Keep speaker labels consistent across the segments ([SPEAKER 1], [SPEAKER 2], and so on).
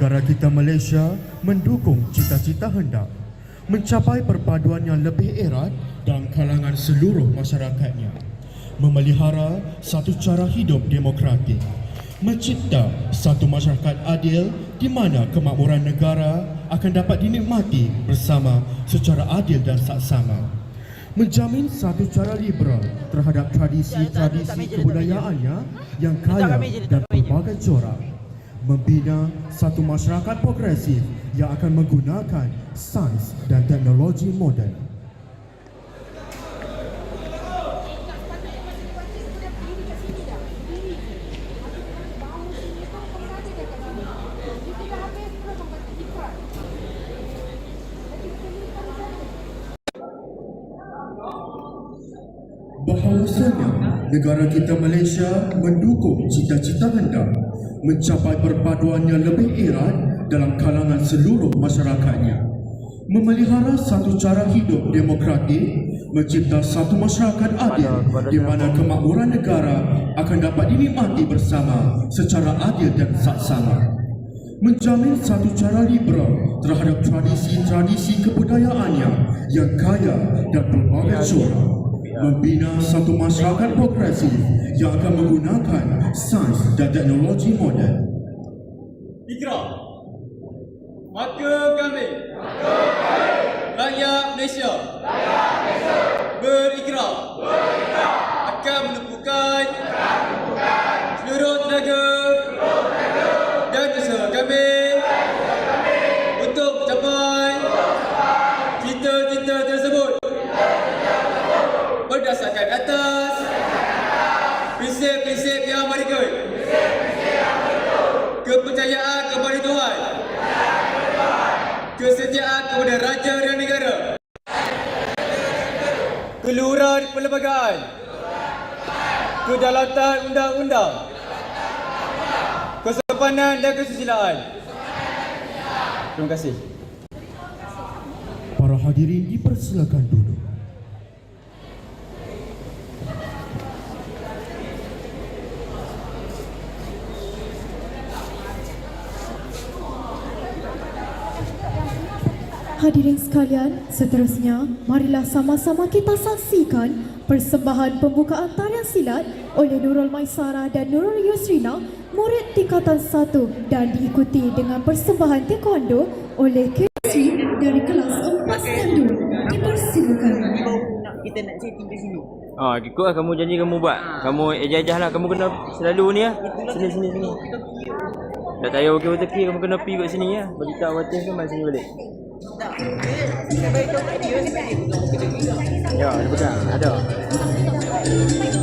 [SPEAKER 1] negara kita Malaysia mendukung cita-cita hendak mencapai perpaduan yang lebih erat dalam kalangan seluruh masyarakatnya, memelihara satu cara hidup demokratik, mencipta satu masyarakat adil di mana kemakmuran negara akan dapat dinikmati bersama secara adil dan saksama menjamin satu cara liberal terhadap tradisi-tradisi kebudayaannya yang kaya dan pelbagai corak membina satu masyarakat progresif yang akan menggunakan sains dan teknologi moden. Bahawasanya negara kita Malaysia mendukung cita-cita hendak mencapai perpaduan yang lebih erat dalam kalangan seluruh masyarakatnya. Memelihara satu cara hidup demokratik mencipta satu masyarakat adil di mana kemakmuran negara akan dapat dinikmati bersama secara adil dan saksama. Menjamin satu cara liberal terhadap tradisi-tradisi kebudayaannya yang kaya dan pelbagai corak membina satu masyarakat progresif yang akan menggunakan sains dan teknologi moden
[SPEAKER 2] Ikrar. Maka kami. Maka kami. Rakyat Malaysia berikrar akan menumpukan seluruh tenaga dan usaha kami untuk mencapai cita-cita tersebut berdasarkan atas prinsip-prinsip yang berikut. Kepercayaan kepada Tuhan. Kesetiaan kepada raja dan negara. Keluhuran perlembagaan kedaulatan undang-undang. Kesopanan dan kesusilaan. Terima kasih.
[SPEAKER 1] Para hadirin dipersilakan duduk.
[SPEAKER 3] Hadirin sekalian, seterusnya marilah sama-sama kita saksikan persembahan pembukaan tarian silat oleh Nurul Maisara dan Nurul Yusrina, murid tingkatan 1 dan diikuti dengan persembahan taekwondo oleh Kesri dari kelas 4 Sendu. Dipersilakan.
[SPEAKER 4] kita nak setting kat sini.
[SPEAKER 5] Ah, ikut lah kamu janji kamu buat. Kamu ejah-ejah lah. Kamu kena selalu ni lah. Sini, sini, sini. Dah tayar okey betul kamu kena pergi kat sini ya. Berita watis kan mari sini balik.
[SPEAKER 4] Ano
[SPEAKER 5] ya, ada. Ano?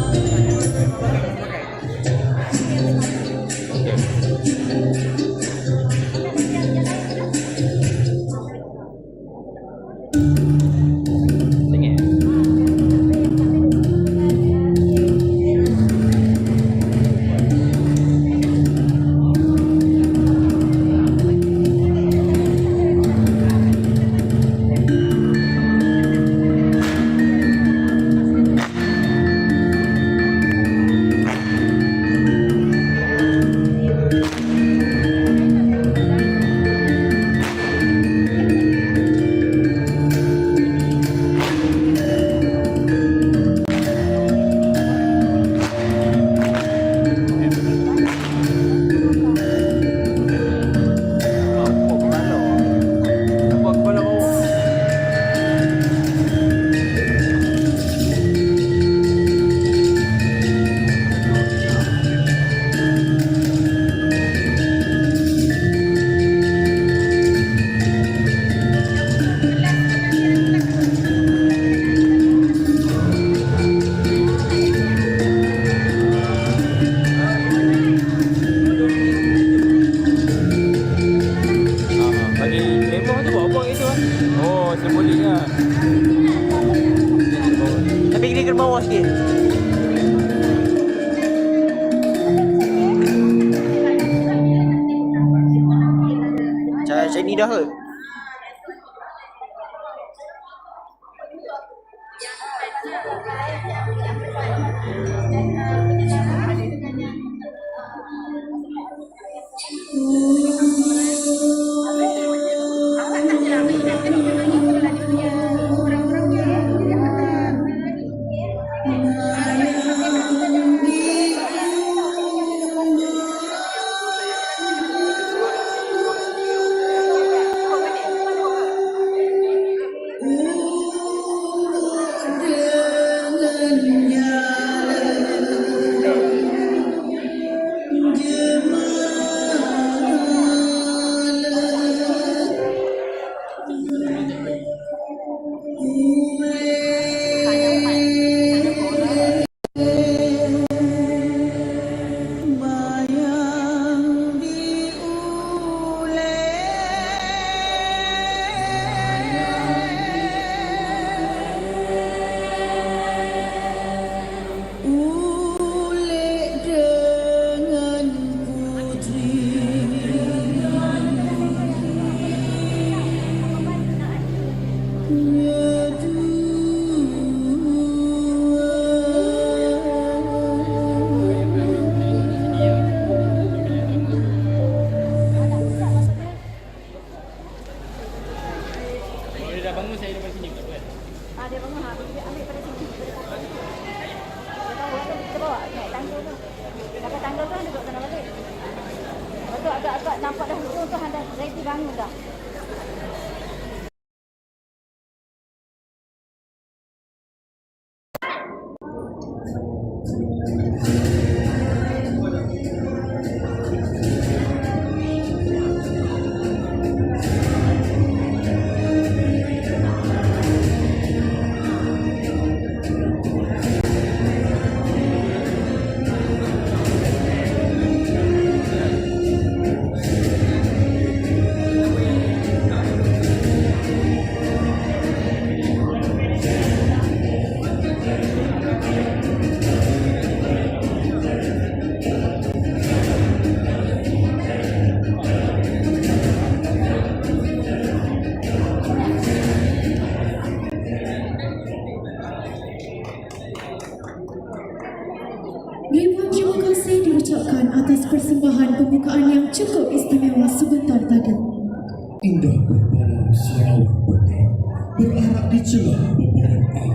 [SPEAKER 5] Milwaukee. Ah,
[SPEAKER 1] Indah berbalang selawat putih Berharap di celah beberapa A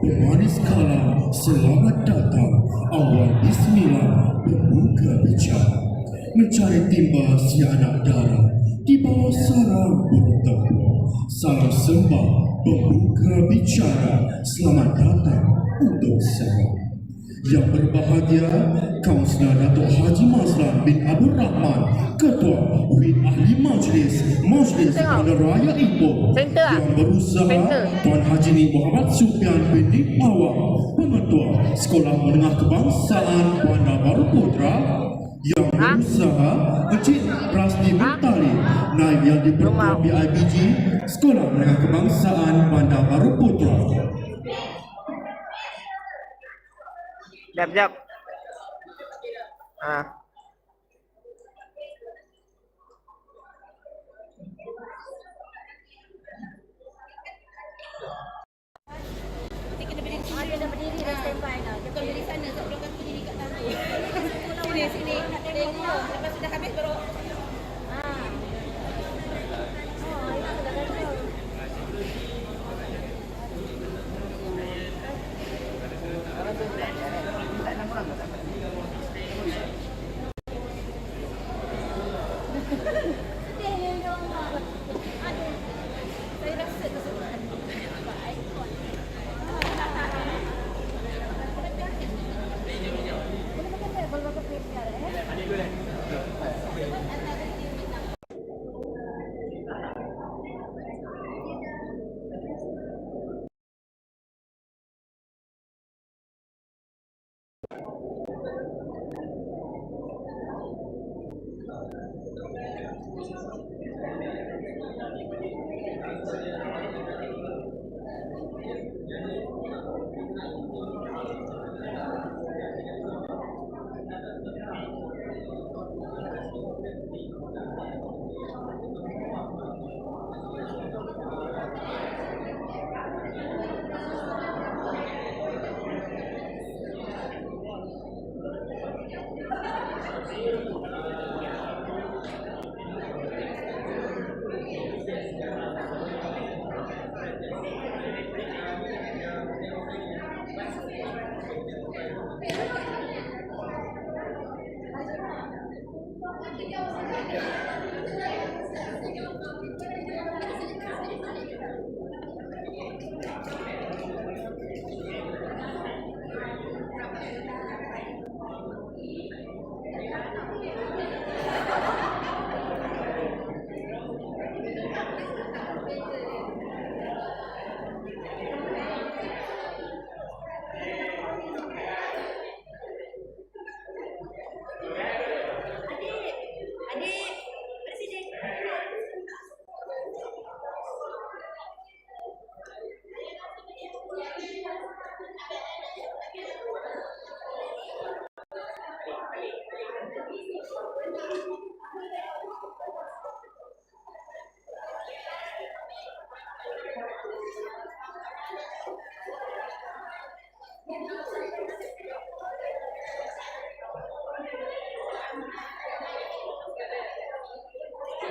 [SPEAKER 1] Pemanis kalam selamat datang. Awal bismillah berbuka bicara Mencari timba si anak darah Di bawah sarang bertemu Salam sembah berbuka bicara Selamat datang untuk semua yang berbahagia Kaunselor Datuk Haji Mazlan bin Abdul Rahman Ketua Win Ahli Majlis Majlis Bandar Raya Ipoh
[SPEAKER 4] Center ah?
[SPEAKER 1] yang berusaha
[SPEAKER 4] Center.
[SPEAKER 1] Tuan Haji Nik Muhammad Sufian bin Nik Awang Pengetua Sekolah Menengah Kebangsaan Bandar Baru Putra yang
[SPEAKER 4] Ha?
[SPEAKER 1] berusaha Encik Rasdi bin Talib Naib yang diperkuat. BIBG Sekolah Menengah Kebangsaan Bandar Baru Putra
[SPEAKER 4] Jap, jap. Ah.
[SPEAKER 6] Ah, dia dah berdiri dah berdiri sana sebelum kau berdiri kat sana. Sini sini. Tengok. Lepas sudah habis baru. Ah. Aduh. Saya rasa tu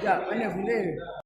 [SPEAKER 7] Sekejap, mana benda?